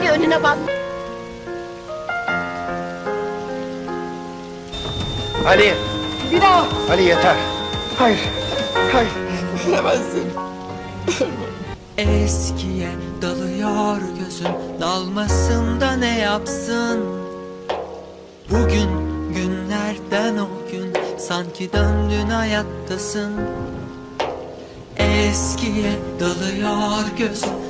Hadi önüne bak. Ali. Bir daha. Ali yeter. Hayır. Hayır. Bilemezsin. Eskiye dalıyor gözüm Dalmasın da ne yapsın Bugün günlerden o gün Sanki döndün hayattasın Eskiye dalıyor gözüm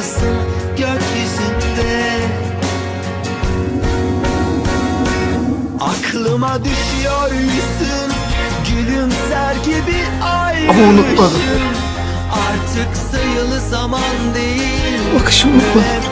Oradasın gökyüzünde Aklıma düşüyor yüzün Gülümser gibi unutmadım. Artık sayılı zaman değil Bakışı unutmadım.